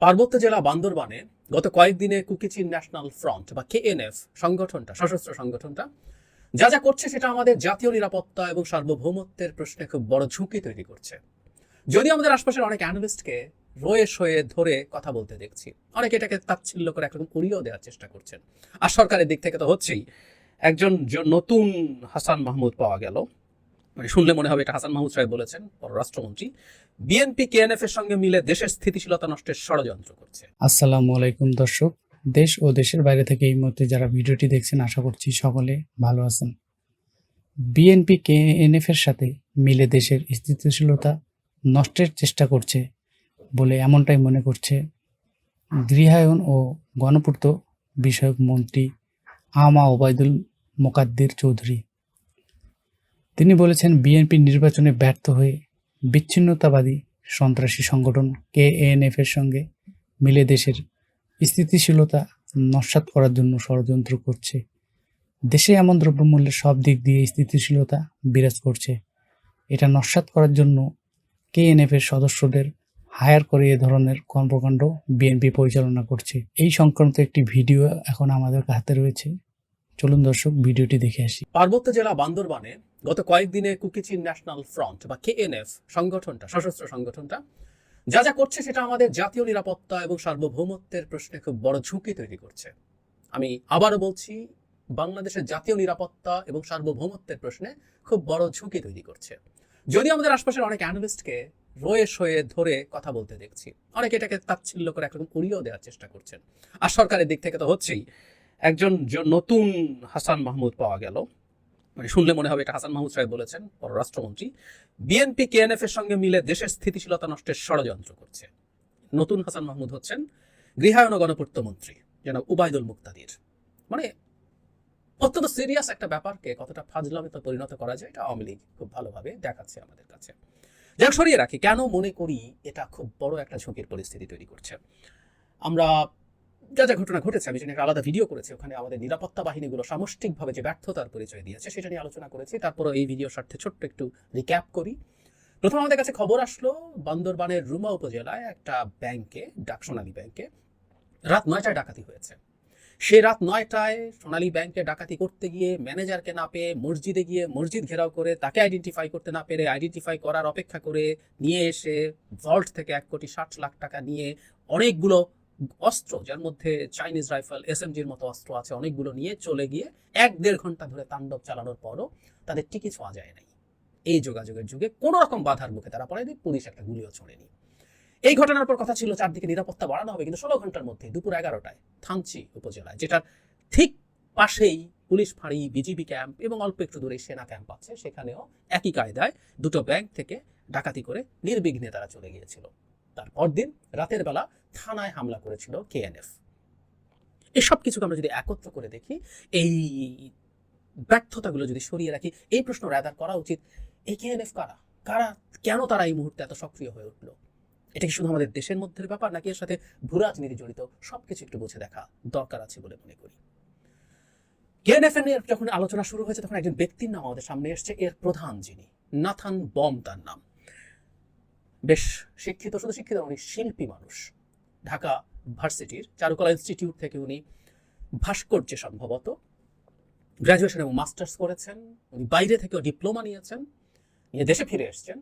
পার্বত্য জেলা বান্দরবানে গত কয়েকদিনে কুকিচিন ন্যাশনাল ফ্রন্ট বা কেএনএফ সংগঠনটা, সশস্ত্র সংগঠনটা, যা যা করছে সেটা আমাদের জাতীয় নিরাপত্তা এবং সার্বভৌমত্বের প্রশ্নে খুব বড় ঝুঁকি তৈরি করছে। যদি আমাদের আশপাশের অনেক অ্যানালিস্টকে রয়ে শয়ে ধরে কথা বলতে দেখছি। অনেকে এটাকে তাচ্ছিল্য করে একরকম উড়িয়েও দেওয়ার চেষ্টা করছেন। আর সরকারের দিক থেকে তো হচ্ছেই। একজন নতুন হাসান মাহমুদ পাওয়া গেল। মানে শুনলে মনে হবে এটা হাসান মাহমুদ সাহেব বলেছেন, পররাষ্ট্রমন্ত্রী। বিএনপি, কেএনএফ এর সঙ্গে মিলে দেশের স্থিতিশীলতা নষ্টের ষড়যন্ত্র করছে। আসসালামু আলাইকুম দর্শক, দেশ ও দেশের বাইরে থেকে এই মুহূর্তে যারা ভিডিওটি দেখছেন, আশা করছি সকলে ভালো আছেন। বিএনপি, কেএনএফ এর সাথে মিলে দেশের স্থিতিশীলতা নষ্টের চেষ্টা করছে বলে এমনটাই মনে করছে গৃহায়ন ও গণপূর্ত বিষয়ক মন্ত্রী আমা ওবায়দুল মোকাদ্দির চৌধুরী। তিনি বলেছেন, বিএনপি নির্বাচনে ব্যর্থ হয়ে বিচ্ছিন্নতাবাদী সন্ত্রাসী সংগঠন কেএনএফ এর সঙ্গে মিলে দেশের স্থিতিশীলতা নস্যাৎ করার জন্য ষড়যন্ত্র করছে। দেশে এমন দ্রব্যমূল্যের সব দিক দিয়ে স্থিতিশীলতা বিরাজ করছে। এটা নস্যাৎ করার জন্য কেএনএফ এর সদস্যদের হায়ার করে এ ধরনের কর্মকাণ্ড বিএনপি পরিচালনা করছে। এই সংক্রান্ত একটি ভিডিও এখন আমাদের হাতে রয়েছে। চলুন দর্শক, ভিডিওটি দেখে আসি। পার্বত্য জেলা বান্দরবানে গত কয়েকদিনে কুকিচিন ন্যাশনাল ফ্রন্ট বা কেএনএফ সংগঠনটা, সশস্ত্র সংগঠনটা, যা যা করছে সেটা আমাদের জাতীয় নিরাপত্তা এবং সার্বভৌমত্বের প্রশ্নে খুব বড় ঝুঁকি তৈরি করছে। আমি আবারও বলছি, বাংলাদেশের জাতীয় নিরাপত্তা এবং সার্বভৌমত্বের প্রশ্নে খুব বড় ঝুঁকি তৈরি করছে। যদি আমাদের আশপাশের অনেক অ্যানালিস্টকে রয়ে শয়ে ধরে কথা বলতে দেখছি। অনেকে এটাকে তাচ্ছিল্য করে একরকম উড়িয়েও দেওয়ার চেষ্টা করছেন। আর সরকারের দিক থেকে তো হচ্ছেই। একজন নতুন হাসান মাহমুদ পাওয়া গেল। মানে শুনলে মনে হবে এটা হাসান মাহমুদ সাহেব বলেছেন, পররাষ্ট্রমন্ত্রী। বিএনপি, কেএনএফ এর সঙ্গে মিলে দেশের স্থিতিশীলতা নষ্টের ষড়যন্ত্র করছে। নতুন হাসান মাহমুদ হচ্ছেন গৃহায়ন গণপূর্ত মন্ত্রী যেন উবায়দুল মুক্তাদির। মানে অত্যন্ত সিরিয়াস একটা ব্যাপারকে কতটা ফাজলামিতে পরিণত করা যায়, এটা আওয়ামী লীগ খুব ভালোভাবে দেখাচ্ছে আমাদের কাছে। যাক সরিয়ে রাখি, কেন মনে করি এটা খুব বড় একটা ঝুঁকির পরিস্থিতি তৈরি করছে? আমরা যা যা ঘটনা ঘটেছে, আমি সেটা আলাদা ভিডিও করেছি। ওখানে আমাদের নিরাপত্তা বাহিনীগুলো সামষ্টিকভাবে যে ব্যর্থতার পরিচয় দিয়েছে, সেটা নিয়ে আলোচনা করেছি। তারপরে এই ভিডিও স্বার্থে ছোট্ট একটু রিক্যাপ করি। প্রথম আমাদের কাছে খবর আসলো, বান্দরবানের রুমা উপজেলায় একটা ব্যাংকে ডাক সোনালী ব্যাংকে, রাত নয়টায় ডাকাতি হয়েছে। সে রাত নয়টায় সোনালী ব্যাংকে ডাকাতি করতে গিয়ে ম্যানেজারকে না পেয়ে মসজিদে গিয়ে মসজিদ ঘেরাও করে তাকে আইডেন্টিফাই করতে না পেরে আইডেন্টিফাই করার অপেক্ষা করে নিয়ে এসে ভল্ট থেকে এক কোটি ষাট লাখ টাকা নিয়ে অনেকগুলো অস্ত্র, যার মধ্যে চাইনিজ রাইফেল এস এসএমজির মতো অস্ত্র আছে, অনেকগুলো নিয়ে চলে গিয়ে এক দেড় ঘণ্টা ধরে তাণ্ডব চালানোর পরও তাদের টিকি ছোঁয়া যায় নাই। এই যোগাযোগের যুগে কোনো রকম বাধার মুখে তারা পড়েনি, পুলিশ একটা গুলিও ছোড়েনি। এই ঘটনার পর কথা ছিল চারদিকে নিরাপত্তা বাড়ানো হবে কিন্তু ষোলো ঘণ্টার মধ্যে দুপুর এগারোটায় থানচি উপজেলায়, যেটার ঠিক পাশেই পুলিশ ফাঁড়ি, বিজিবি ক্যাম্প এবং অল্প একটু দূরে সেনা ক্যাম্প আছে, সেখানেও একই কায়দায় দুটো ব্যাংক থেকে ডাকাতি করে নির্বিঘ্নে তারা চলে গিয়েছিল। তারপর দিন, রাতের বেলা থানায় হামলা করেছিল কেএনএফ। এসব কিছুকে আমরা যদি একত্র করে দেখি, এই ব্যর্থতাগুলো যদি সরিয়ে রাখি, এই প্রশ্ন রাদার করা উচিত, এই কেএনএফ কারা? কারা, কেন তারা এই মুহূর্তে এত সক্রিয় হয়ে উঠল? এটা কি শুধু আমাদের দেশের মধ্যে ব্যাপার, নাকি এর সাথে ভূরাজনীতি জড়িত? সবকিছু একটু বুঝে দেখা দরকার আছে বলে মনে করি। কেএনএফ এর যখন আলোচনা শুরু হয়েছে, তখন একজন ব্যক্তির নাম আমাদের সামনে এসছে, এর প্রধান যিনি, নাথান বম তার নাম। বেশ শিক্ষিত, শুধু শিক্ষিত উনি শিল্পী মানুষ। ঢাকা ভার্সিটির চারুকলা ইনস্টিটিউট থেকে উনি ভাস্কর্যে সম্ভবত গ্র্যাজুয়েশন এবং মাস্টার্স করেছেন। উনি বাইরে থেকেও ডিপ্লোমা নিয়েছেন, নিয়ে দেশে ফিরে এসেছেন।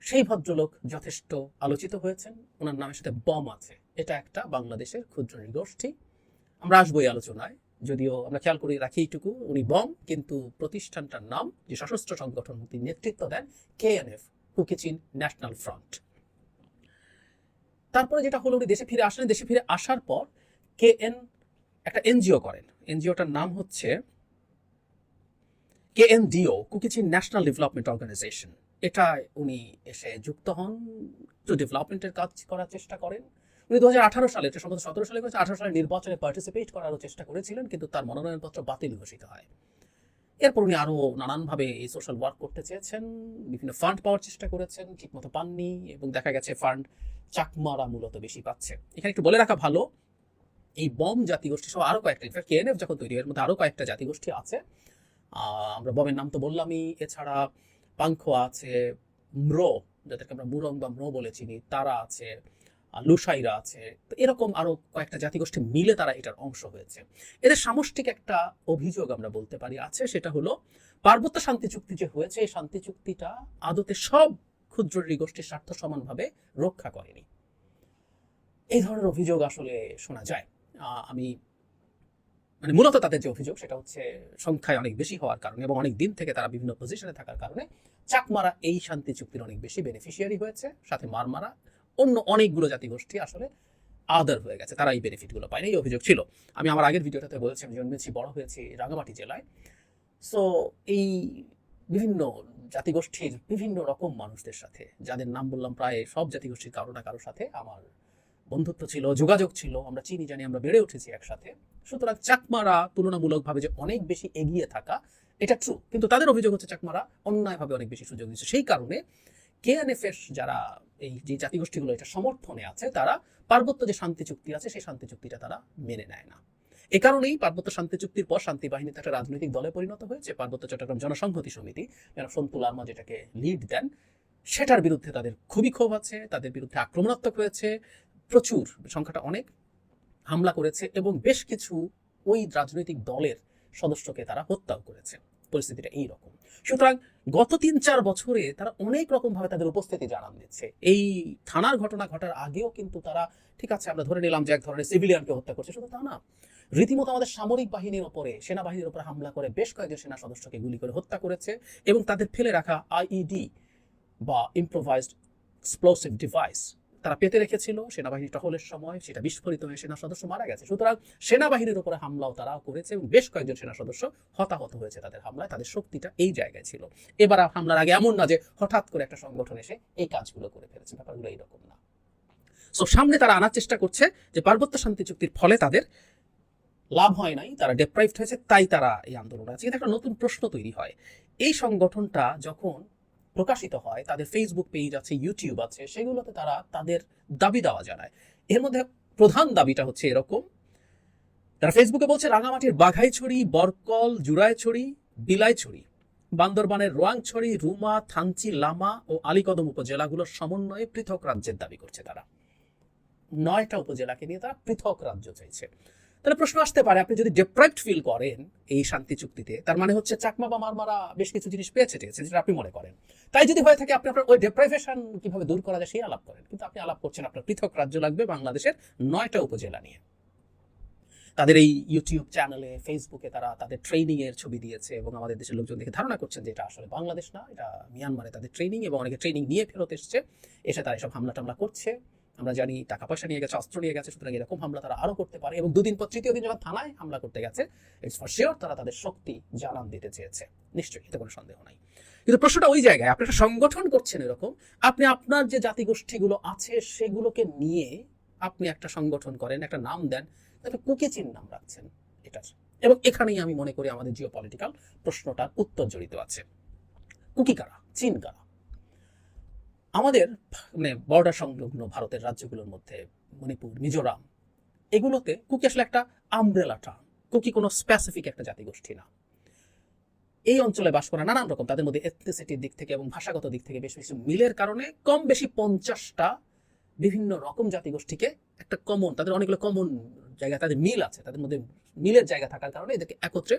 সেই ভদ্রলোক যথেষ্ট আলোচিত হয়েছেন। ওনার নামের সাথে বম আছে। এটা একটা বাংলাদেশের ক্ষুদ্র নৃগোষ্ঠী। আমরা আসব এই আলোচনায়। যদিও আমরা খেয়াল করে রাখি এইটুকু, উনি বম, কিন্তু প্রতিষ্ঠানটার নাম যে সশস্ত্র সংগঠন, তিনি নেতৃত্ব দেন কেএনএফ কুকিচিন ন্যাশনাল ফ্রন্ট। তারপরে যেটা হলো উনি দেশে ফিরে আসলেন দেশে ফিরে আসার পর কে এন একটা এনজিও করেন। এনজিওটার নাম হচ্ছে K N D O Kuki Chin national development organisation. এটা উনি এসে যুক্ত হন, একটু ডেভেলপমেন্টের কাজ করার চেষ্টা করেন। উনি দু হাজার আঠারো সালে সম্ভবত সতেরো সালে করেছে, আঠারো সালে নির্বাচনে পার্টিসিপেট করারও চেষ্টা করেছিলেন, কিন্তু তার মনোনয়নপত্র বাতিল ঘোষিত হয়। এরপর উনি আরও নানানভাবে এই সোশ্যাল ওয়ার্ক করতে চেয়েছেন, বিভিন্ন ফান্ড পাওয়ার চেষ্টা করেছেন, ঠিকমতো পাননি এবং দেখা গেছে ফান্ড চাকমারা মূলত বেশি পাচ্ছে। এখানে একটু বলে রাখা ভালো, এই বম জাতিগোষ্ঠী সহ আরও কয়েকটা, ইনফ্যাক্ট কেএনএফ যখন তৈরি এর মধ্যে আরও কয়েকটা জাতিগোষ্ঠী আছে। আমরা বমের নাম তো বললামই, এছাড়া পাংখো আছে, ম্রো, যাদেরকে আমরা মুরং বা ম্রো বলে চিনি, তারা আছে লুসাইরা আছে। তো এরকম আরও কয়েকটা জাতিগোষ্ঠী মিলে তারা এটার অংশ হয়েছে। এদের সামষ্টিক একটা অভিযোগ আমরা বলতে পারি আছে, সেটা হলো পার্বত্য শান্তি চুক্তি যে হয়েছে, এই শান্তি চুক্তিটা আদতে সব ক্ষুদ্র নৃগোষ্ঠীর স্বার্থ সমানভাবে রক্ষা করেনি। এই ধরনের অভিযোগ আসলে শোনা যায়। আমি মানে মূলত তাদের যে অভিযোগ, সেটা হচ্ছে সংখ্যায় অনেক বেশি হওয়ার কারণে এবং অনেক দিন থেকে তারা বিভিন্ন পজিশনে থাকার কারণে চাকমারা এই শান্তি চুক্তির অনেক বেশি বেনিফিশিয়ারি হয়েছে, সাথে মারমারা অন্য অনেকগুলো জাতিগোষ্ঠী আসলে আদার হয়ে গেছে তারা এই বেনিফিটগুলো পায়নি, এই অভিযোগ ছিল। আমি আমার আগের ভিডিওটাতে বলেছি, আমি জন্মেছি, বড় হয়েছি রাঙামাটি জেলায়। সো এই বিভিন্ন জাতিগোষ্ঠীর বিভিন্ন রকম মানুষদের সাথে, যাদের নাম বললাম প্রায় সব জাতিগোষ্ঠীর কারও না কারোর সাথে আমার বন্ধুত্ব ছিল, যোগাযোগ ছিল, আমরা চিনি, জানি, আমরা বেড়ে উঠেছি একসাথে। সুতরাং চাকমারা তুলনামূলকভাবে যে অনেক বেশি এগিয়ে থাকা, এটা ট্রু কিন্তু তাদের অভিযোগ হচ্ছে চাকমারা অন্যায়ভাবে অনেক বেশি সুযোগ দিচ্ছে। সেই কারণে কেএনএফএস যারা এই যে জাতিগোষ্ঠীগুলো, এটা সমর্থনে আছে, তারা পার্বত্য যে শান্তি চুক্তি আছে, সেই শান্তি চুক্তিটা তারা মেনে নেয় না। এ কারণেই পার্বত্য শান্তি চুক্তির পর শান্তি বাহিনীতে একটা রাজনৈতিক দলে পরিণত হয়েছে। পার্বত্য চট্টগ্রাম জনসংহতি সমিতি, যারা সন্তুল আর্মা যেটাকে লিড দেন, সেটার বিরুদ্ধে তাদের খুবই ক্ষোভ আছে, তাদের বিরুদ্ধে আক্রমণাত্মক হয়েছে প্রচুর সংখ্যাটা অনেক হামলা করেছে এবং বেশ কিছু ওই রাজনৈতিক দলের সদস্যকে তারা হত্যাও করেছে। পরিস্থিতিটা এই রকম সুতরাং গত তিন চার বছরে তারা অনেক রকম ভাবে তাদের উপস্থিতি জানান দিচ্ছে। এই থানার ঘটনা ঘটার আগেও কিন্তু তারা, ঠিক আছে, আমরা ধরে নিলাম যে এক ধরনের সিভিলিয়ানকে হত্যা করছে, শুধু তা না। রীতিমতো আমাদের সামরিক বাহিনীর ওপরে, সেনাবাহিনীর উপরে হামলা করে বেশ কয়েকজন সেনা সদস্যকে গুলি করে হত্যা করেছে এবং তাদের ফেলে রাখা আইইডি বা ইম্প্রোভাইজড এক্সপ্লোসিভ ডিভাইস তারা পেতে রেখেছিল, সেনাবাহিনী টহলের সময় সেটা বিস্ফোরিত হয়ে সেনা সদস্য মারা গেছে। সুতরাং সেনাবাহিনীর উপরে হামলাও তারা করেছে এবং বেশ কয়েকজন সেনা সদস্য হতাহত হয়েছে তাদের হামলায়। তাদের শক্তিটা এই জায়গায় ছিল। এবার হামলার আগে এমন না যে হঠাৎ করে একটা সংগঠন এসে এই কাজগুলো করে ফেলেছে। ব্যাপারগুলো এইরকম না। সো সামনে তারা আনার চেষ্টা করছে যে পার্বত্য শান্তি চুক্তির ফলে তাদের লাভ হয় নাই, তারা ডেপ্রাইভড হয়েছে, তাই তারা এই আন্দোলন আছে। কিন্তু একটা নতুন প্রশ্ন তৈরি হয়। এই সংগঠনটা যখন প্রকাশিত হয়, তাদের ফেসবুক পেজ আছে ইউটিউব আছে, সেগুলোতে তারা তাদের দাবি দেওয়া জানায়। এর মধ্যে প্রধান দাবিটা হচ্ছে এরকম, তারা ফেসবুকে বলছে, রাঙামাটির বাঘাইছড়ি, বরকল, জুরাইছড়ি, বিলাইছড়ি, বান্দরবানের রোয়াংছড়ি, রুমা, থানচি, লামা ও আলীকদম উপজেলাগুলোর সমন্বয়ে পৃথক রাজ্যের দাবি করছে তারা। নয়টা উপজেলাকে নিয়ে তারা পৃথক রাজ্য চাইছে। তাহলে প্রশ্ন আসতে পারে, আপনি যদি ডেপ্রাইভড ফিল করেন এই শান্তি চুক্তিতে, তার মানে হচ্ছে চাকমা বা মারমারা বেশ কিছু জিনিস পেয়েছে আছে, যেটা আপনি মনে করেন। তাই যদি হয়ে থাকে আপনি আপনার ওই ডেপ্রাইভেশন কীভাবে দূর করা যায় সেই আলাপ করেন, কিন্তু আপনি আলাপ করছেন আপনার পৃথক রাজ্য লাগবে বাংলাদেশের নয়টা উপজেলা নিয়ে। তাদের এই ইউটিউব চ্যানেলে ফেসবুকে তারা তাদের ট্রেনিং এর ছবি দিয়েছে এবং আমাদের দেশের লোকজন দেখে ধারণা করছেন যে এটা আসলে বাংলাদেশ না, এটা মিয়ানমারে তাদের ট্রেনিং এবং অনেকে ট্রেনিং নিয়ে ফেরত এসছে, এসে তারা এসব হামলা টামলা করছে। আমরা জানি টাকা পয়সা নিয়ে গেছে, অস্ত্র নিয়ে গেছে, সুতরাং এরকম হামলা তারা আরও করতে পারে এবং দুদিন পর তৃতীয় দিন যখন থানায় হামলা করতে গেছে ইটস ফর শিওর তারা তাদের শক্তি, জানান দিতে চেয়েছে। নিশ্চয়ই, এতে কোনো সন্দেহ নাই। কিন্তু প্রশ্নটা ওই জায়গায় আপনি একটা সংগঠন করছেন এরকম, আপনি আপনার যে জাতিগোষ্ঠীগুলো আছে সেগুলোকে নিয়ে আপনি একটা সংগঠন করেন, একটা নাম দেন, তাহলে কুকিচিন নাম রাখছেন এটার। এবং এখানেই আমি মনে করি আমাদের জিও পলিটিক্যাল প্রশ্নটার উত্তর জড়িত আছে। কুকি কারা? চীন কারা? আমাদের মানে বর্ডার সংলগ্ন ভারতের রাজ্যগুলোর মধ্যে, মণিপুর, মিজোরাম, এগুলোতে কুকি আসলে একটা আমব্রেলা টার্ম কুকি কোনো স্পেসিফিক একটা জাতিগোষ্ঠী না। এই অঞ্চলে বাস করা নানান রকম, তাদের মধ্যে এথনিসিটির দিক থেকে এবং ভাষাগত দিক থেকে বেশ কিছু মিলের কারণে কম বেশি পঞ্চাশটা বিভিন্ন রকম জাতিগোষ্ঠীকে একটা কমন তাদের অনেকগুলো কমন জায়গা, তাদের মিল আছে, তাদের মধ্যে মিলের জায়গা থাকার কারণে এদেরকে একত্রে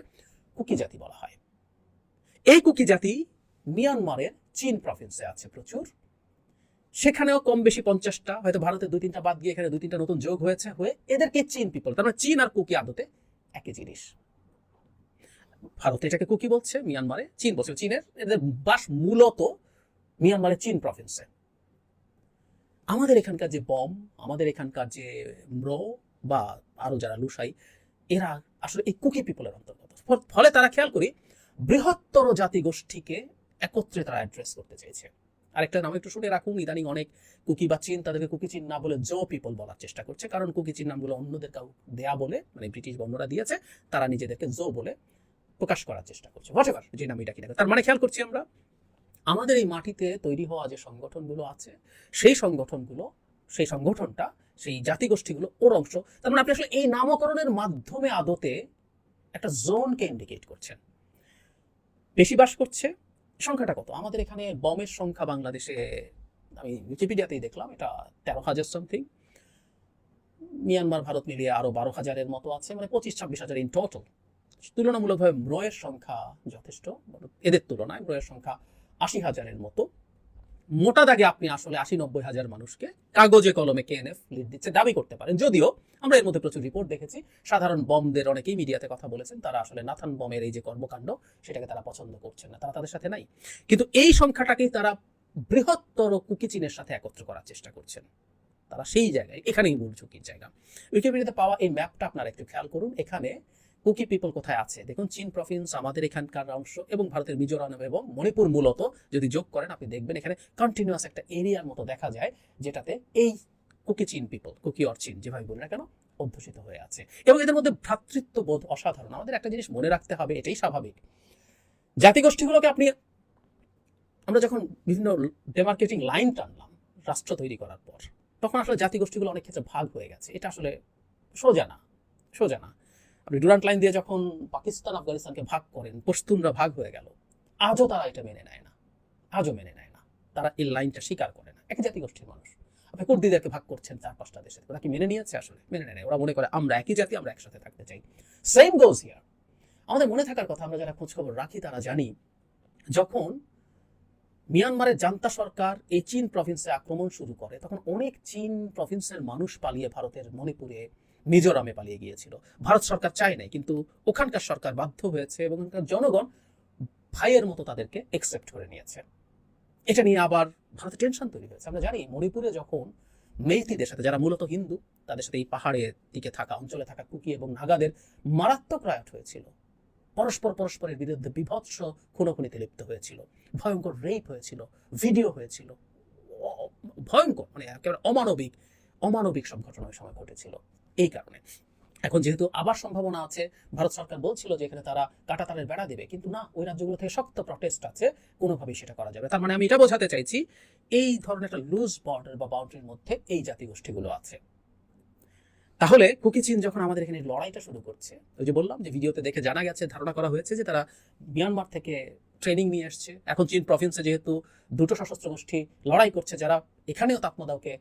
কুকি জাতি বলা হয়। এই কুকি জাতি মিয়ানমারের চীন প্রভিন্সে আছে প্রচুর। সেখানেও কম বেশি পঞ্চাশটা, হয়তো ভারতের দুই তিনটা বাদ গিয়ে এখানে দুই তিনটা নতুন যোগ হয়েছে, হয়ে এদেরকে চীন পিপল তার মানে চীন আর কুকি আদতে একই জিনিস। ভারত এটাকে কুকি বলছে, মিয়ানমারে চীন বলছে। চীনের এদের বাস মূলত মিয়ানমারে চীন প্রভিন্সে আমাদের এখানকার যে বম, আমাদের এখানকার যে ম্রো বা আরও যারা লুসাই এরা আসলে এই কুকি পিপলের অন্তর্গত। ফলে তারা খেয়াল করি, বৃহত্তর জাতিগোষ্ঠীকে একত্রে তারা অ্যাড্রেস করতে চেয়েছে আরেকটা নাম একটু শুনে রাখুন, ইদানিং অনেক কুকি বা চীন, তাদেরকে কুকি চীন না বলে জো পিপল বলার চেষ্টা করছে। কারণ কুকি চীন নামগুলো অন্যদের কাউ দেয়া বলে মানে ব্রিটিশ বর্ণরা দিয়েছে, তারা নিজেদেরকে জো বলে প্রকাশ করার চেষ্টা করছে। হোয়াট যে নাম এটা কিনা। তার মানে খেয়াল করছি আমরা, আমাদের এই মাটিতে তৈরি হওয়া যে সংগঠনগুলো আছে, সেই সংগঠনগুলো, সেই সংগঠনটা, সেই জাতিগোষ্ঠীগুলো, ওর অংশ, তার মানে আপনি আসলে এই নামকরণের মাধ্যমে আদতে একটা জোনকে ইন্ডিকেট করছেন। বেশি বাস করছে সংখ্যাটা কত? আমাদের এখানে বমের সংখ্যা বাংলাদেশে, আমি উইকিপিডিয়াতেই দেখলাম, এটা তেরো হাজার সামথিং মিয়ানমার, ভারত মিলিয়ে আরও বারো হাজারের মতো আছে মানে পঁচিশ, ছাব্বিশ হাজার ইন টোটাল তুলনামূলকভাবে ম্রয়ের সংখ্যা যথেষ্ট, এদের তুলনায় ম্রয়ের সংখ্যা আশি হাজারের মতো। মোটা দাগে আপনি আসলে আশি নব্বই হাজার মানুষকে কাগজে কলমে কেএনএফ লিড দিচ্ছে, দাবি করতে পারেন। যদিও আমরা এর মধ্যে প্রচুর রিপোর্ট দেখেছি, সাধারণ বমদের অনেকেই মিডিয়াতে কথা বলেছেন, তারা আসলে নাথান বমের এই যে কর্মকাণ্ড, সেটাকে তারা পছন্দ করছেন না, তারা তাদের সাথে নাই। কিন্তু এই সংখ্যাটাকেই তারা বৃহত্তর কুকি চীনের সাথে একত্র করার চেষ্টা করছেন। তারা সেই জায়গায়, এখানেই মূল ঝুঁকির জায়গা। উইকিপিডিয়াতে পাওয়া এই ম্যাপটা আপনারা একটু খেয়াল করুন, এখানে কুকি পিপল কোথায় আছে? দেখুন, চীন প্রভিন্স আমাদের এখানকার অংশ এবং ভারতের মিজোরাম এবং মণিপুর মূলত, যদি যোগ করেন, আপনি দেখবেন এখানে কন্টিনিউয়াস একটা এরিয়ার মতো দেখা যায়, যেটাতে এই কুকি চীন পিপল কুকি অর চীন, যেভাবে বলি না কেন, অধ্যুষিত হয়ে আছে। এবং এদের মধ্যে ভ্রাতৃত্ববোধ অসাধারণ। আমাদের একটা জিনিস মনে রাখতে হবে, এটাই স্বাভাবিক। জাতিগোষ্ঠীগুলোকে আপনি, আমরা যখন বিভিন্ন ডেমার্কেটিং লাইন টানলাম, রাষ্ট্র তৈরি করার পর, তখন আসলে জাতিগোষ্ঠীগুলো অনেক ক্ষেত্রে ভাগ হয়ে গেছে। এটা আসলে সোজা না সোজা না। আপনি ডুরান্ট লাইন দিয়ে যখন পাকিস্তান, আফগানিস্তানকে ভাগ করেন, পশতুনরা ভাগ হয়ে গেল, আজও তারা এটা মেনে নেয় না। আজও মেনে নেয় না। তারা এই লাইনটা স্বীকার করে না। এক জাতিগোষ্ঠীর মানুষ। আপনি কুর্দিদেরকে ভাগ করছেন চার পাঁচটা দেশে। ওরা কি মেনে নিয়েছে আসলে? মেনে নেয় ওরা মনে করে, আমরা একই জাতি, আমরা একসাথে থাকতে চাই। সেম গোজ হিয়ার আমাদের মনে থাকার কথা, আমরা যারা খোঁজখবর রাখি, তারা জানি, যখন মিয়ানমারের জান্তা সরকার এই চীন প্রভিন্সে আক্রমণ শুরু করে, তখন অনেক চীন প্রভিন্সের মানুষ পালিয়ে ভারতের মণিপুরে মিজোরামে পালিয়ে গিয়েছিল। ভারত সরকার চায় নাই, কিন্তু ওখানকার সরকার বাধ্য হয়েছে এবং ওখানকার জনগণ ভাইয়ের মতো তাদেরকে একসেপ্ট করে নিয়েছে। এটা নিয়ে আবার ভারতে টেনশন তৈরি হয়েছে। আমরা জানি মণিপুরে যখন মেইতিদের সাথে, যারা মূলত হিন্দু, তাদের সাথে এই পাহাড়ের দিকে থাকা, অঞ্চলে থাকা কুকি এবং নাগাদের মারাত্মক রায়ট হয়েছিল। পরস্পর পরস্পরের বিরুদ্ধে বিভৎস খুনোখুনিতে লিপ্ত হয়েছিল। ভয়ঙ্কর রেপ হয়েছিল ভিডিও হয়েছিল। ভয়ঙ্কর মানে একেবারে অমানবিক অমানবিক সব ঘটনা ওই সময় ঘটেছিল। এই কারণে। এখন যেহেতু আবার সম্ভাবনা আছে, ভারত সরকার বলছিল যে এখানে তারা কাটাতারের বেড়া দেবে, কিন্তু না, ওই রাজ্যগুলো থেকে শক্ত প্রটেস্ট আছে, কোনোভাবেই সেটা করা যাবে তার মানে আমি এটা বোঝাতে চাইছি, এই ধরনের একটা লুজ বর্ডার বা বাউন্ডারির মধ্যে এই জাতিগোষ্ঠীগুলো আছে। তাহলে কুকি চীন যখন আমাদের এখানে লড়াইটা শুরু করছে, ওই যে বললাম যে ভিডিওতে দেখে জানা গেছে, ধারণা করা হয়েছে যে তারা মিয়ানমার থেকে ট্রেনিং নিয়ে আসছে। এখন চীন প্রভিন্সে যেহেতু দুটো সশস্ত্র গোষ্ঠী লড়াই করছে, যারা এখানেও তাপমাদাওকে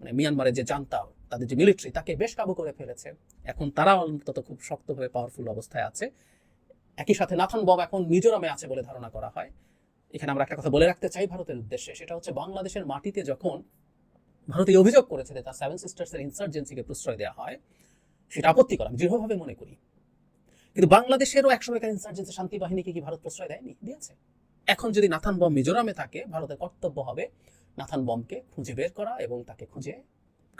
মানে মিয়ানমারের যে জান্তা তাদের যে মিলিটারি তাকে বেশ কাবু করে ফেলেছে। এখন তারা অন্তত খুব শক্তভাবে পাওয়ারফুল অবস্থায় আছে। একই সাথে নাথন বম এখন মিজোরামে আছে বলে ধারণা করা হয়। এখানে আমরা একটা কথা বলে রাখতে চাই ভারতের উদ্দেশ্যে, সেটা হচ্ছে বাংলাদেশের মাটিতে যখন ভারত অভিযোগ করেছে যে তার সেভেন সিস্টার্স এর ইনসার্জেন্সিকে প্রশ্রয় দেওয়া হয়, সেটা আপত্তিকর, আমি দৃঢ়ভাবে মনে করি। কিন্তু বাংলাদেশেরও একসময়কার ইনসার্জেন্সি শান্তি বাহিনীকে কি ভারত প্রশ্রয় দেয়নি? দিয়েছে। এখন যদি নাথান বম মিজোরামে থাকে, ভারতের কর্তব্য হবে নাথান বমকে খুঁজে বের করা এবং তাকে খুঁজে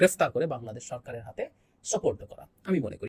গ্রেফতার করে বাংলাদেশ সরকারের হাতে সোপর্দ করা আমি মনে করি।